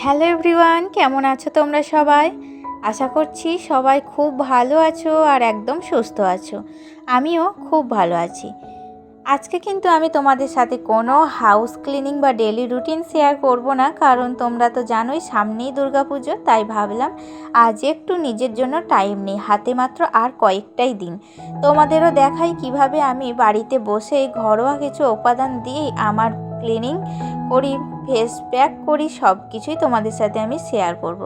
Hello everyone, কেমন আছো তোমরা সবাই? আশা করছি সবাই খুব ভালো আছো আর একদম সুস্থ আছো। আমিও খুব ভালো আছি। আজকে কিন্তু আমি তোমাদের সাথে কোনো হাউস ক্লিনিং বা ডেলি রুটিন শেয়ার করব না, কারণ তোমরা তো জানোই সামনেই দুর্গাপুজো, তাই ভাবলাম আজ একটু নিজের জন্য টাইম নেই, হাতে মাত্র আর কয়েকটাই দিন। তোমাদেরও দেখাই কীভাবে আমি বাড়িতে বসে ঘরোয়া কিছু উপাদান দিয়েই আমার ক্লিনিং করি ফেস প্যাক করি সব কিছুই তোমাদের সাথে আমি শেয়ার করব।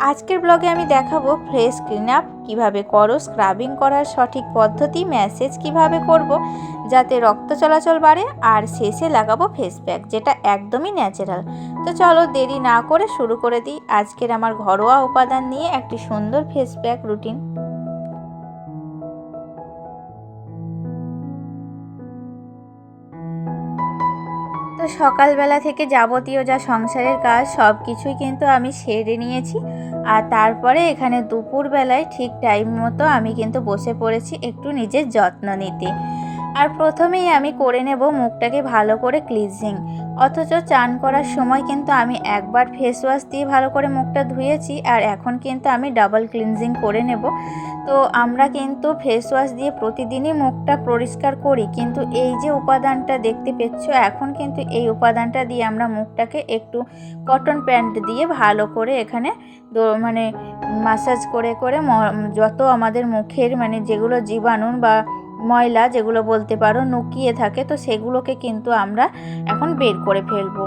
আজকের ব্লগে আমি দেখাবো ফ্রেশ ক্লিন আপ কীভাবে করো স্ক্রাবিং করার সঠিক পদ্ধতি ম্যাসেজ কীভাবে করব, যাতে রক্ত চলাচল বাড়ে, আর শেষে লাগাবো ফেস প্যাক যেটা একদমই ন্যাচারাল তো চলো দেরি না করে শুরু করে দিই আজকের আমার ঘরোয়া উপাদান নিয়ে একটি সুন্দর ফেস প্যাক রুটিন সকালবেলা থেকে যাবতীয় যা সংসারের কাজ সব কিছুই কিন্তু আমি সেরে নিয়েছি। আর তারপরে এখানে দুপুরবেলায় ঠিক টাইম মতো আমি কিন্তু বসে পড়েছি একটু নিজের যত্ন নিতে। আর প্রথমেই আমি করে নেব মুখটাকে ভালো করে ক্লিনজিং। অথচ চান করার সময় কিন্তু আমি একবার ফেস ওয়াশ দিয়ে ভালো করে মুখটা ধুয়েছি আর এখন কিন্তু আমি ডাবল ক্লিনজিং করে নেব। তো আমরা কিন্তু ফেস ওয়াশ দিয়ে প্রতিদিনই মুখটা পরিষ্কার করি, কিন্তু এই যে উপাদানটা দেখতে পেচ্ছ এখন কিন্তু এই উপাদানটা দিয়ে আমরা মুখটাকে একটু কটন প্যান্ট দিয়ে ভালো করে এখানে মানে মাসাজ করে করে যত আমাদের মুখের মানে যেগুলো জীবাণু বা ময়লা যেগুলো বলতে পারো নুকিয়ে থাকে, তো সেগুলোকে কিন্তু আমরা এখন বের করে ফেলব।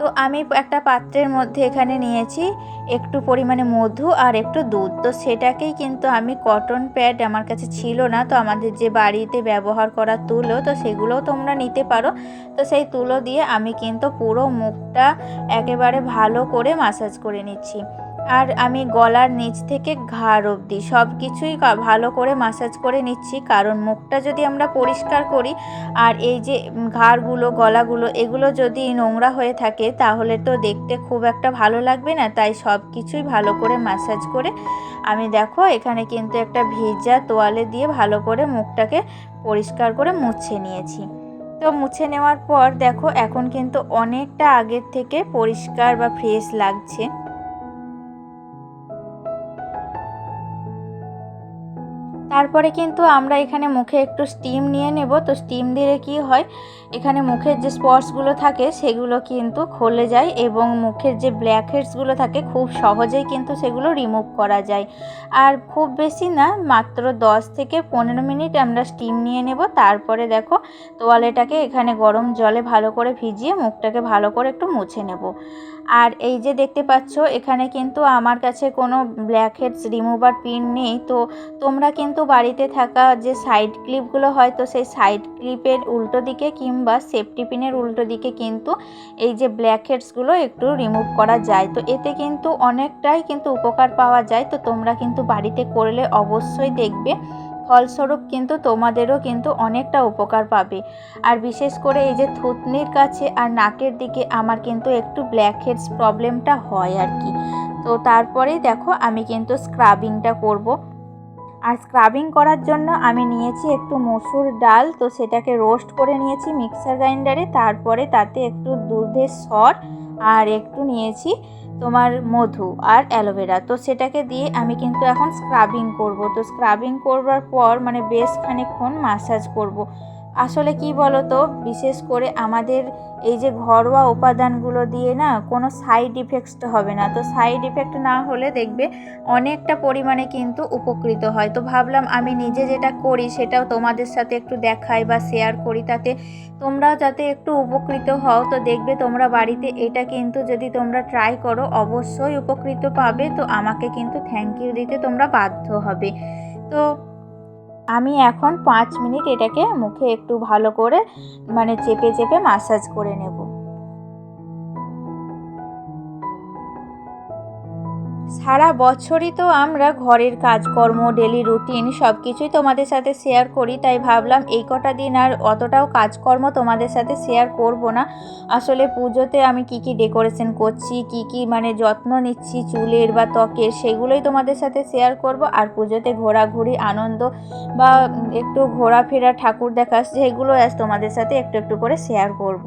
তো আমি একটা পাত্রের মধ্যে এখানে নিয়েছি একটু পরিমাণে মধু আর একটু দুধ। তো সেটাকেই কিন্তু আমি কটন প্যাড আমার কাছে ছিল না, তো আমাদের যে বাড়িতে ব্যবহার করা তুলো, তো সেগুলোও তোমরা নিতে পারো। তো সেই তুলো দিয়ে আমি কিন্তু পুরো মুখটা একেবারে ভালো করে মাসাজ করে নিচ্ছি। আর আমি গলার নিচ থেকে ঘাড় অবধি সব কিছুই ভালো করে মাসাজ করে নিচ্ছি। কারণ মুখটা যদি আমরা পরিষ্কার করি, আর এই যে ঘাড়গুলো, গলাগুলো, এগুলো যদি নোংরা হয়ে থাকে, তাহলে তো দেখতে খুব একটা ভালো লাগবে না। তাই সব কিছুই ভালো করে মাসাজ করে আমি দেখো, এখানে কিন্তু একটা ভেজা তোয়ালে দিয়ে ভালো করে মুখটাকে পরিষ্কার করে মুছে নিয়েছি। তো মুছে নেওয়ার পর দেখো, এখন কিন্তু অনেকটা আগের থেকে পরিষ্কার বা ফ্রেশ লাগছে। তারপরে কিন্তু আমরা এখানে মুখে একটু স্টিম নিয়ে নেব। তো স্টিম দিলে কি হয়? এখানে মুখের যে স্পটসগুলো থাকে, সেগুলো কিন্তু খোলে যায় এবং মুখের যে ব্ল্যাক হেডসগুলো থাকে, খুব সহজেই কিন্তু সেগুলো রিমুভ করা যায়। আর খুব বেশি না, মাত্র 10 থেকে পনেরো মিনিট আমরা স্টিম নিয়ে নেব। তারপরে দেখো, তোয়ালেটাকে এখানে গরম জলে ভালো করে ভিজিয়ে মুখটাকে ভালো করে একটু মুছে নেব। আর এই যে দেখতে পাচ্ছ, এখানে কিন্তু আমার কাছে কোনো ব্ল্যাক হেডস রিমুভার পিন নেই। তো তোমরা কিন্তু বাড়িতে থাকা যে সাইড ক্লিপগুলো হয়, তো সেই সাইড ক্লিপের উল্টো দিকে কিংবা সেফটি পিনের উল্টো দিকে কিন্তু এই যে ব্ল্যাক হেডসগুলো একটু রিমুভ করা যায়। তো এতে কিন্তু অনেকটাই কিন্তু উপকার পাওয়া যায়। তো তোমরা কিন্তু বাড়িতে করলে অবশ্যই দেখবে। ফলস্বরূপ কিন্তু তোমাদেরও কিন্তু অনেকটা উপকার পাবে। আর বিশেষ করে এই যে থুতনির কাছে আর নাকের দিকে আমার কিন্তু একটু ব্ল্যাক হেডস প্রবলেমটা হয় আর কি। তো তারপরেই দেখো আমি কিন্তু স্ক্রাবিংটা করব। আর স্ক্রাবিং করার জন্য আমি নিয়েছি একটু মসুর ডাল, তো সেটাকে রোস্ট করে নিয়েছি মিক্সার গ্রাইন্ডারে তারপরে তাতে একটু দুধের সর, আর একটু নিয়েছি তোমার মধু আর অ্যালোভেরা তো সেটাকে দিয়ে আমি কিন্তু এখন স্ক্রাবিং করব তো স্ক্রাবিং করবার পর মানে বেশ খানিকক্ষণ মাসাজ করব। আসলে কি বলতো? বিশেষ করে আমাদের এই যে ঘরোয়া উপাদানগুলো দিয়ে না কোনো সাইড ইফেক্টস হবে না। তো সাইড ইফেক্ট না হলে দেখবে অনেকটা পরিমাণে কিন্তু উপকৃত হয়। তো ভাবলাম আমি নিজে যেটা করি সেটাও তোমাদের সাথে একটু দেখাই বা শেয়ার করি। তাতে তোমরাও যাতে একটু উপকৃত হও। তো দেখবে তোমরা বাড়িতে এটা কিন্তু যদি তোমরা ট্রাই করো অবশ্যই উপকৃত পাবে। তো আমাকে কিন্তু থ্যাংক ইউ দিতে তোমরা বাধ্য হবে। তো আমি এখন পাঁচ মিনিট এটাকে মুখে একটু ভালো করে মানে চেপে চেপে মাসাজ করে নেব। সারা বছরই তো আমরা ঘরের কাজকর্ম ডেলি রুটিন সব কিছুই তোমাদের সাথে শেয়ার করি, তাই ভাবলাম এই কটা দিন আর অতটাও কাজকর্ম তোমাদের সাথে শেয়ার করব না। আসলে পুজোতে আমি কি কি ডেকোরেশন করছি, কি কি মানে যত্ন নিচ্ছি, চুলের বা ত্বকের সেগুলোই তোমাদের সাথে শেয়ার করব। আর পুজোতে ঘোরাঘুরি, আনন্দ বা একটু ঘোরাফেরা, ঠাকুর দেখা সেগুলো আজ তোমাদের সাথে একটু একটু করে শেয়ার করব।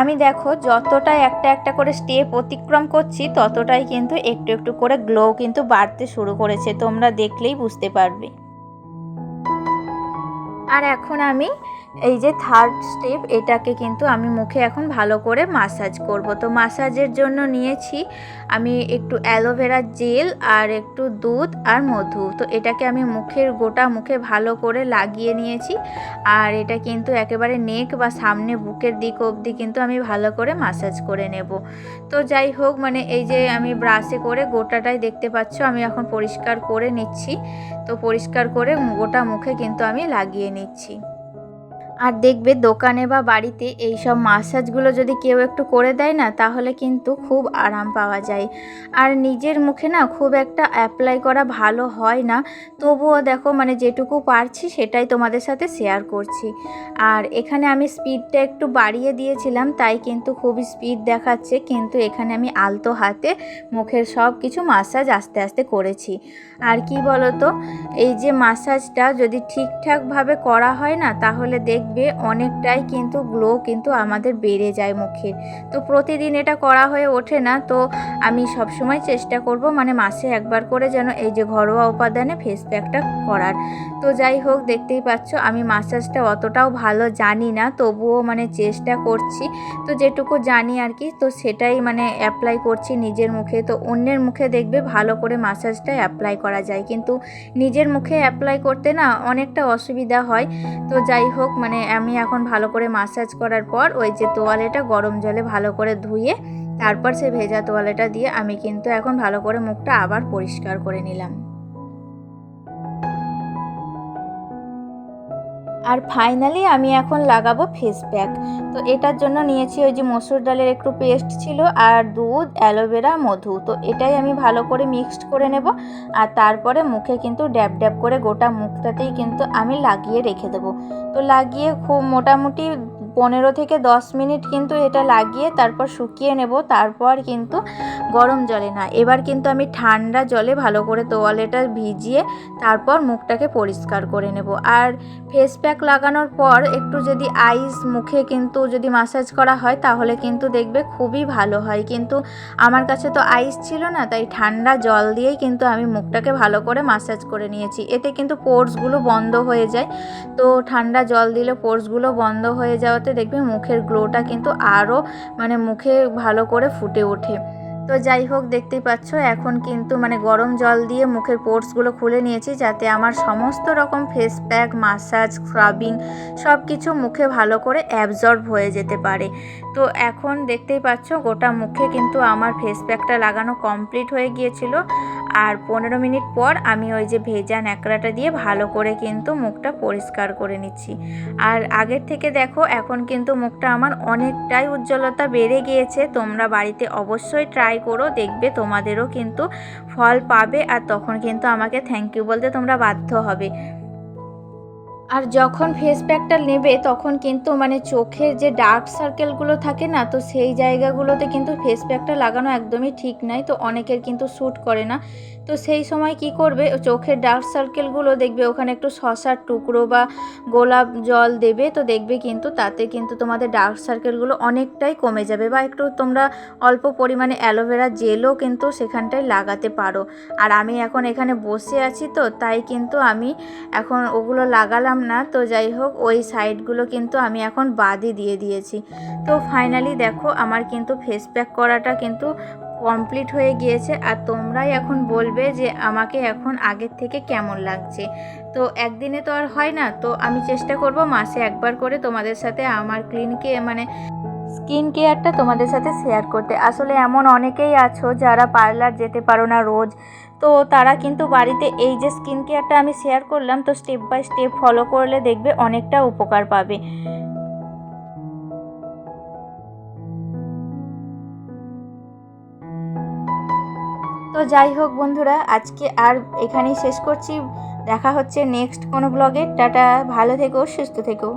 আমি দেখো যতটাই একটা একটা করে স্টেপ অতিক্রম করছি, ততটাই কিন্তু একটু একটু করে গ্লো কিন্তু বাড়তে শুরু করেছে। তোমরা দেখলেই বুঝতে পারবে। আর এখন আমি এই যে থার্ড স্টেপ এটাকে কিন্তু আমি মুখে এখন ভালো করে মাসাজ করব। তো মাসাজের জন্য নিয়েছি আমি একটু অ্যালোভেরা জেল আর একটু দুধ আর মধু। তো এটাকে আমি মুখের, গোটা মুখে ভালো করে লাগিয়ে নিয়েছি আর এটা কিন্তু একেবারে নেক বা সামনে বুকের দিক অবধি কিন্তু আমি ভালো করে মাসাজ করে নেব। তো যাই হোক মানে এই যে আমি ব্রাশে করে গোটাটাই দেখতে পাচ্ছ, আমি এখন পরিষ্কার করে নিচ্ছি। তো পরিষ্কার করে গোটা মুখে কিন্তু আমি লাগিয়ে নিচ্ছি। আর দেখবে দোকানে বা বাড়িতে এই সব মাসাজগুলো যদি কেউ একটু করে দেয় না, তাহলে কিন্তু খুব আরাম পাওয়া যায়। আর নিজের মুখে না খুব একটা অ্যাপ্লাই করা ভালো হয় না। তবুও দেখো মানে যেটুকু পারছি সেটাই তোমাদের সাথে শেয়ার করছি। আর এখানে আমি স্পিডটা একটু বাড়িয়ে দিয়েছিলাম, তাই কিন্তু খুব স্পিড দেখাচ্ছে, কিন্তু এখানে আমি আলতো হাতে মুখের সব কিছু মাসাজ আস্তে আস্তে করেছি। আর কি বলতো? এই যে মাসাজটা যদি ঠিকঠাকভাবে করা হয় না, তাহলে দেখবে অনেকটাই কিন্তু গ্লো কিন্তু আমাদের বেড়ে যায় মুখের। তো প্রতিদিন এটা করা হয়ে ওঠে না, তো আমি সবসময় চেষ্টা করব মানে মাসে একবার করে যেন এই যে ঘরোয়া উপাদানে ফেস প্যাকটা করার। তো যাই হোক, দেখতেই পাচ্ছ আমি মাসাজটা অতটাও ভালো জানি না, তবুও মানে চেষ্টা করছি। তো যেটুকু জানি আর কি, তো সেটাই মানে অ্যাপ্লাই করছি নিজের মুখে। তো অন্যের মুখে দেখবে ভালো করে মাসাজটা অ্যাপ্লাই করা যায়। কিন্তু নিজের মুখে অ্যাপ্লাই করতে না অনেকটা অসুবিধা হয়। তো যাই হোক মানে আমি এখন ভালো করে মাসাজ করার পর ওই যে তোয়ালেটা গরম জলে ভালো করে ধুয়ে তারপর সে ভেজা তোয়ালেটা দিয়ে আমি কিন্তু এখন ভালো করে মুখটা আবার পরিষ্কার করে নিলাম। আর ফাইনালি আমি এখন লাগাবো ফেস প্যাক তো এটার জন্য নিয়েছি ওই যে মসুর ডালের একটু পেস্ট ছিল আর দুধ অ্যালোভেরা মধু। তো এটাই আমি ভালো করে মিক্সড করে নেব আর তারপরে মুখে কিন্তু ড্যাব ড্যাব করে গোটা মুখটাতেই কিন্তু আমি লাগিয়ে রেখে দেবো। তো লাগিয়ে খুব মোটামুটি পনেরো থেকে দশ মিনিট কিন্তু এটা লাগিয়ে তারপর শুকিয়ে নেব, তারপর কিন্তু গরম জলে না। এবার কিন্তু আমি ঠান্ডা জলে ভালো করে তোয়ালেটা ভিজিয়ে তারপর মুখটাকে পরিষ্কার করে নেব। আর ফেস প্যাক লাগানোর পর একটু যদি আইস মুখে কিন্তু যদি মাসাজ করা হয়, তাহলে কিন্তু দেখবে খুবই ভালো হয়। কিন্তু আমার কাছে তো আইস ছিল না, তাই ঠান্ডা জল দিয়েই কিন্তু আমি মুখটাকে ভালো করে মাসাজ করে নিয়েছি। এতে কিন্তু পোর্সগুলো বন্ধ হয়ে যায়। তো ঠান্ডা জল দিলে পোর্সগুলো বন্ধ হয়ে যাওয়াতে দেখবে মুখের গ্লোটা কিন্তু আরও মানে মুখে ভালো করে ফুটে ওঠে। তো যাই হোক, দেখতেই পাচ্ছ, এখন কিন্তু মানে গরম জল দিয়ে মুখের পোর্সগুলো খুলে নিয়েছি যাতে আমার সমস্ত রকম ফেস প্যাক মাসাজ স্ক্রাবিং সব কিছু মুখে ভালো করে অ্যাবজর্ব হয়ে যেতে পারে। তো এখন দেখতেই পাচ্ছ, গোটা মুখে কিন্তু আমার ফেস প্যাকটা লাগানো কমপ্লিট হয়ে গিয়েছিল। আর পনেরো মিনিট পর আমি ওই যে ভেজা ন্যাকড়াটা দিয়ে ভালো করে কিন্তু মুখটা পরিষ্কার করে নিচ্ছি। আর আগের থেকে দেখো, এখন কিন্তু মুখটা আমার অনেকটাই উজ্জ্বলতা বেড়ে গিয়েছে। তোমরা বাড়িতে অবশ্যই ট্রাই করো, দেখবে তোমাদেরও কিন্তু ফল পাবে আর তখন কিন্তু আমাকে থ্যাংক ইউ বলতে তোমরা বাধ্য হবে। আর যখন ফেস প্যাকটা নেবে, তখন কিন্তু মানে চোখের যে ডার্ক সার্কেলগুলো থাকে না, তো সেই জায়গাগুলোতে কিন্তু ফেস প্যাকটা লাগানো একদমই ঠিক নাই। তো অনেকের কিন্তু শ্যুট করে না। তো সেই সময় কি করবে? চোখের ডার্ক সার্কেলগুলো দেখবে, ওখানে একটু শশার টুকরো বা গোলাপ জল দেবে, তো দেখবে কিন্তু তাতে কিন্তু তোমাদের ডার্ক সার্কেলগুলো অনেকটাই কমে যাবে। বা একটু তোমরা অল্প পরিমাণে অ্যালোভেরা জেলও কিন্তু সেখানটায় লাগাতে পারো। আর আমি এখন এখানে বসে আছি তো, তাই কিন্তু আমি এখন ওগুলো লাগালাম না, তো যাই হোক, ওই সাইডগুলো কিন্তু আমি এখন বাদই দিয়ে দিয়েছি। তো ফাইনালি দেখো, আমার কিন্তু ফেস প্যাক করাটা কিন্তু কমপ্লিট হয়ে গিয়েছে, আর তোমরাই এখন বলবে যে আমাকে এখন আগের থেকে কেমন লাগছে। তো একদিনে তো আর হয় না, তো আমি চেষ্টা করব মাসে একবার করে তোমাদের সাথে আমার ক্লিনকে মানে স্কিন কেয়ারটা তোমাদের সাথে শেয়ার করতে। আসলে এমন অনেকেই আছো যারা পার্লার যেতে পারো না রোজ তো তারা কিন্তু বাড়িতে এই যে স্কিন কেয়ারটা আমি শেয়ার করলাম, তো স্টেপ বাই স্টেপ ফলো করলে দেখবে অনেকটা উপকার পাবে। তো যাই হোক বন্ধুরা, আজকে আর এখানেই শেষ করছি। দেখা হচ্ছে নেক্সট কোনো ব্লগে টাটা, ভালো থেকো, সুস্থ থেকো।